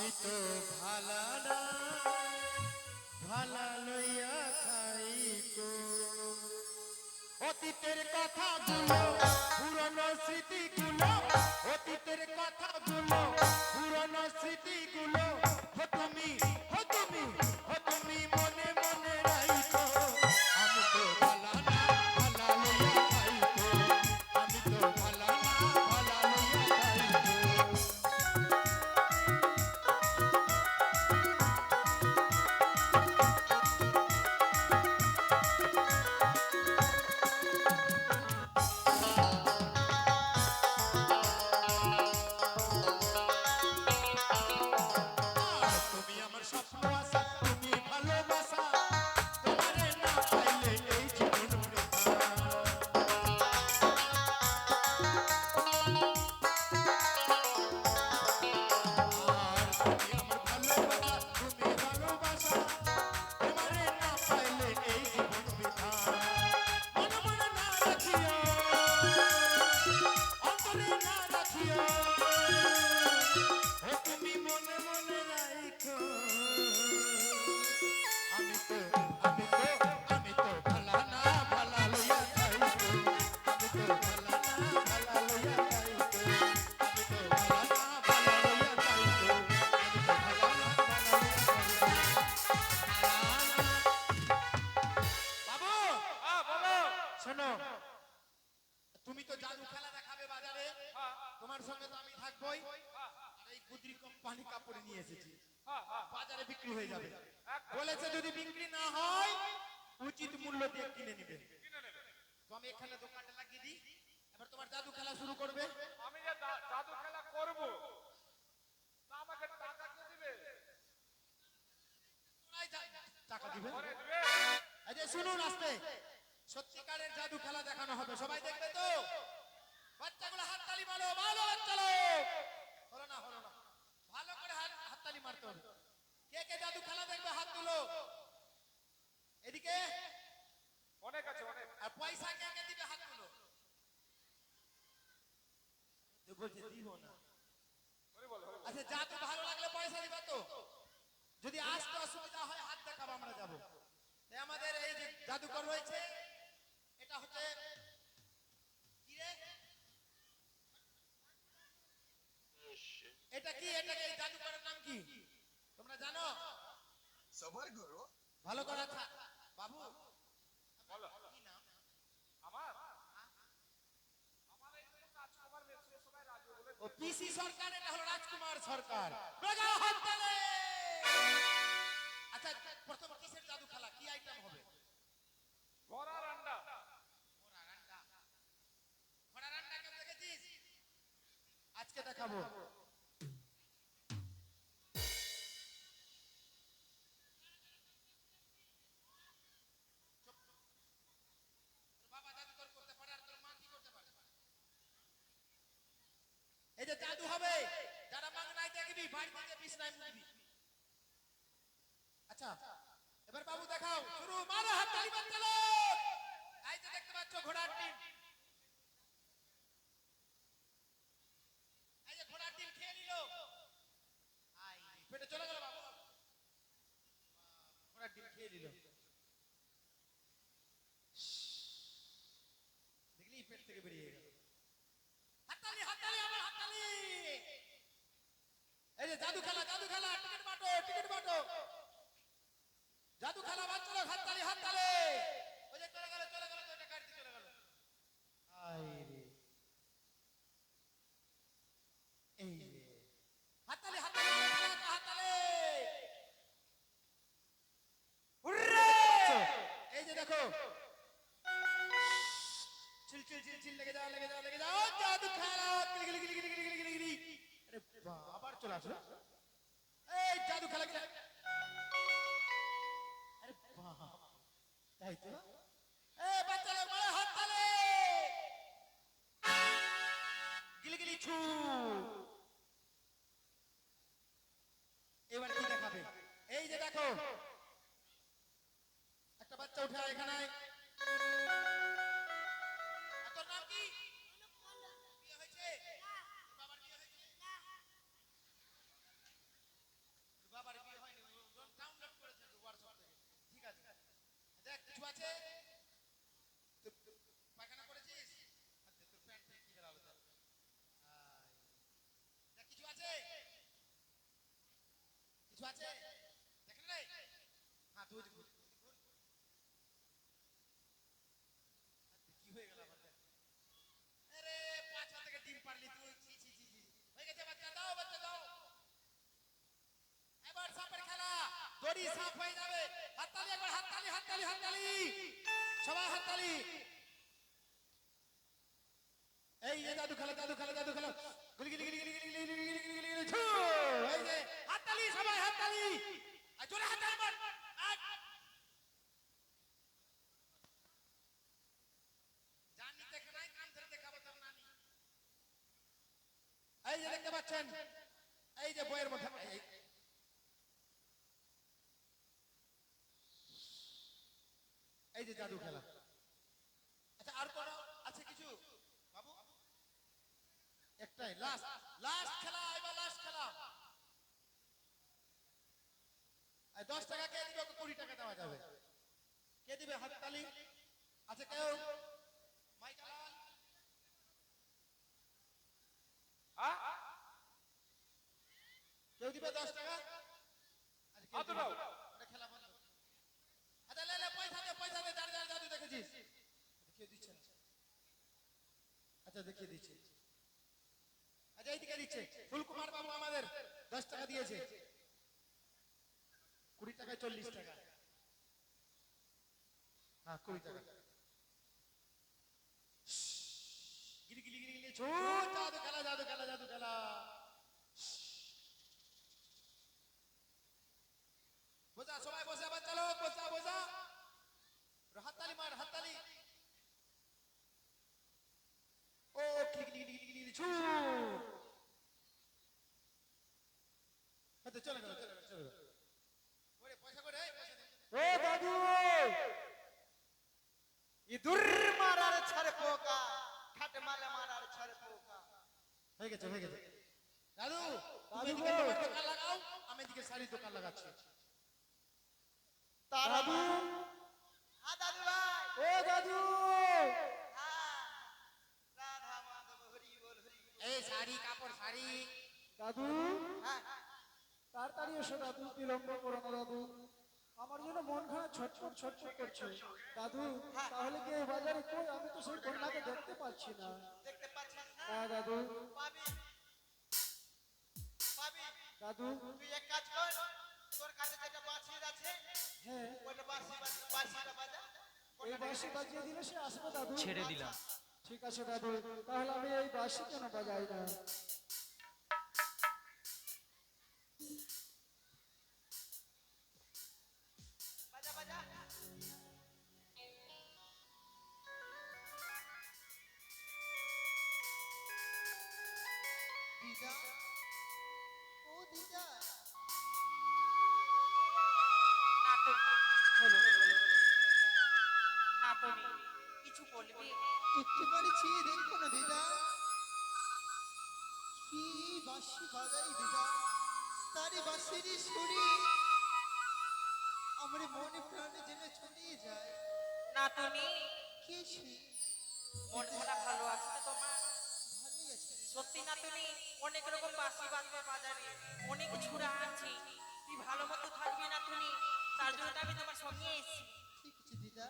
আমি তো ভালা না ভালা লইয়া খাই অতীতের অতীতের কথাগুলো পুরনো স্মৃতিগুলো অতীতের কথাগুলো বলেছে যদি বিক্রি না হয় উচিত মূল্য দিয়ে কিনে নেবে। তো আমি এখানে দোকানটা লাগিয়ে দিই। এবার তোমার জাদু খেলা শুরু করবে। আমি যে জাদু খেলা করব তা আমাকে টাকা কে দিবে? টাকা দিবে। এই যে শুনুন আস্তে। সত্যিকারের জাদু খেলা দেখানো হবে। সবাই দেখবে তো? বাচ্চাগুলো হাততালি মারো। ভালো বাচ্চালো হলো না হলো না। ভালো করে হাত হাততালি মারতে হবে কে কে জাদু খেলা দেখবে হাত তুলো এদিকে অনেক আছে অনেক আর পয়সা কে কে দিবে হাত তুলো আচ্ছা ভালো লাগলে পয়সা দিবা তো। যদি আসতে অসুবিধা হয় হাত দেখাবো আমরা যাব। আমাদের এই যে জাদুকর রয়েছে এটা হচ্ছে এটা কি? এটা কি? এই জাদুকরের নাম কি? তোমরা জানো? সবার করো ভালো করে থা- বাবু বলো কি নাম আমার আমার এই যে রাজকুমার মেয়ে সবাই রাজু বলে ও পিসি সরকার এটা হলো রাজকুমার সরকার। আচ্ছা প্রথম কিসের জাদু খেলা? কি আইটেম হবে? ঘোড়ার আন্ডা কেমন দেখেছিস? আজকে দেখাবো। বাবা এই যে জাদু হবে, যারা মাংনায় দেখবি বাড়ি থেকে বিছনায় মুখবি আচ্ছা এবার বাবু দেখাও, শুরু, মারো হাত তালি বাজালো এই যে দেখতে পাচ্ছ ঘোড়ার টিম। আবার এই জাদু খেলা আরে তাই তো? এই বাচ্চারা মারে হাত তালে গিলি গিলি ছু। এবার কি দেখাবে? এই যে দেখো একটা বাচ্চা উঠে এখানে। কি হয়ে গেল এবার সাপের খেলা দড়ি সাপ হয়ে যাবে হাততালি একবার হাততালি হাততালি হাততালি সবাই হাততালি এই জাদু খেলা জাদু খেলা পাচ্ছেন এই যে বইয়ের মধ্যে এই- যে জাদু খেলা। আচ্ছা আর কোন আছে কিছু? বাবু? একটাই লাস্ট লাস্ট খেলা লাস্ট খেলা। দশ টাকা কে দিবে? কুড়ি টাকা দেওয়া যাবে। কে দিবে হাততালি? আছে কেউ মাইকালাল হ্যাঁ কেউ দিবে দশ টাকা? আচ্ছা, কেউ হাত দিবে? উঠাও। ওটা খেলা বন্ধ। আচ্ছা লে লে পয়সা দে পয়সা দে দাঁড়িয়ে দাঁড়িয়ে জাদু দেখেছিস? দেখিয়ে দিচ্ছে না। আচ্ছা দেখিয়ে দিচ্ছে। আচ্ছা এইদিকে দিচ্ছে। ফুলকুমার বাবু আমাদের দশ টাকা দিয়েছে। কুড়ি টাকায় চল্লিশ টাকা। হ্যাঁ কুড়ি টাকা। গিরি গিরি ছো জাদু খেলা জাদু খেলা জাদু খেলা ভালো বোঝা বোঝা। হাততালি মার হাততালি ও হ্যাঁ, চলে গেল চলে গেল চলে গেল। দাদু! ইদুর মারার লাগাও আমি দিকে শাড়ি দোকান লাগাচ্ছি। দাদু। হ্যাঁ দাদু ভাই। ও দাদু। হ্যাঁ। এই শাড়ি কাপড় শাড়ি। দাদু। হ্যাঁ তাড়াতাড়ি এসো দাদু। বিলম্ব করো না দাদু। আমার জন্য মন খারাপ ছটফট ছটফট করছে। দাদু তাহলে কি বাজারে কই? আমি তো সেই কন্যাকে দেখতে পাচ্ছি না। দেখতে পাচ্ছিস না? দাদু। পাবি। পাবি। দাদু। তুই এক কাজ এই বাঁশি বাজিয়ে দিলে সে আসবে দাদু। ছেড়ে দিলাম। ঠিক আছে দাদু তাহলে আমি এই বাঁশি কেন বাজাই না? ও দিদা? কিছু বলবি? একটুখানি চেয়ে দেখো না দিদা। কি বাঁশি বাজাই দিদা। তারই বাঁশিরই সুরে আমার মনে প্রাণে যেন ছড়িয়ে যায়। না তুমি কে সে? ভালো আছে তোমার? সত্যি না তুমি অনেক রকম বাজবে বাজারে অনেক ছুরা আছে। তুই ভালো মতো থাকবি না তুমি তার জন্য আমি তোমার সঙ্গে এসেছি। ঠিক আছে দিদা।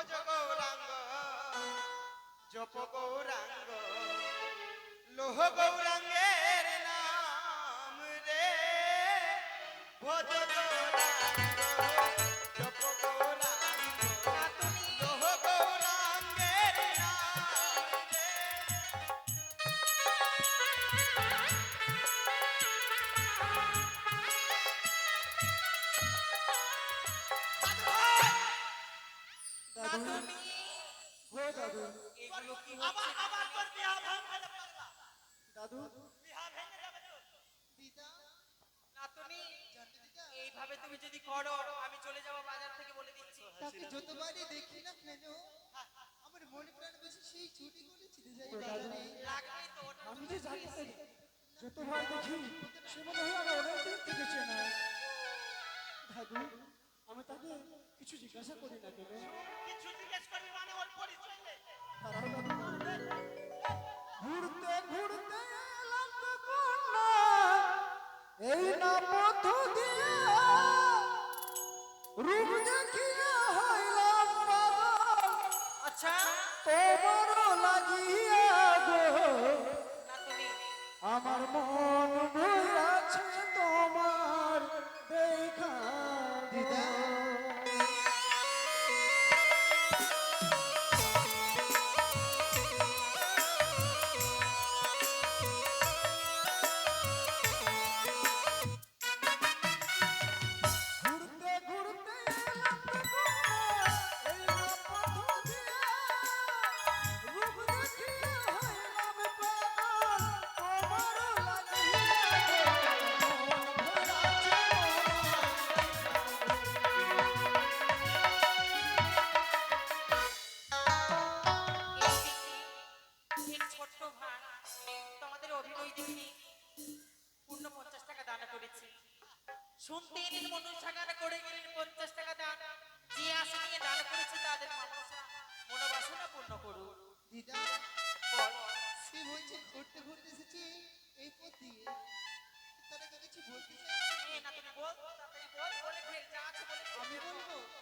ভজ গৌরাঙ্গ জপ গৌরাঙ্গ লোহ গৌরাঙ্গের দাদু। এগুলো কি আবার আবার তোর বিয়া ভাঙবে দাদু। বিয়া ভেঙে যাবে তোর। দিদা নাতনি এইভাবে তুমি যদি করো আমি চলে যাব বাজার থেকে বলে দিচ্ছি। তাকে যতবারই দেখি না কেন আমার মনে প্রাণ বেশি সেই ছুটি করে ছিঁড়ে যাই বাজারে। লাগবেই তো আমি যে যাকে যতবার দেখি সে মনে হয় আমার অনেক দিন থেকে চেনা। দাদু আমি তাকে কিছু জিজ্ঞাসা করি না কেন? ঘুরতে ঘুরতে এলাম এই না পথ দিয়ে রূপ দেখিয়া হইলাম আচ্ছা। তোমারও লাগিয়া শুনতে এলেন মনুষ্যাগার করে গেলেন পঞ্চাশ টাকা দান। যে আশা নিয়ে দান করেছে তাদের মানুষ মনোবাসনা পূর্ণ করুক দিদা সে বলছে ঘুরতে ঘুরতে এসেছে এই পথ বল তাড়াতাড়ি বল ফেল বলে আমি বলব?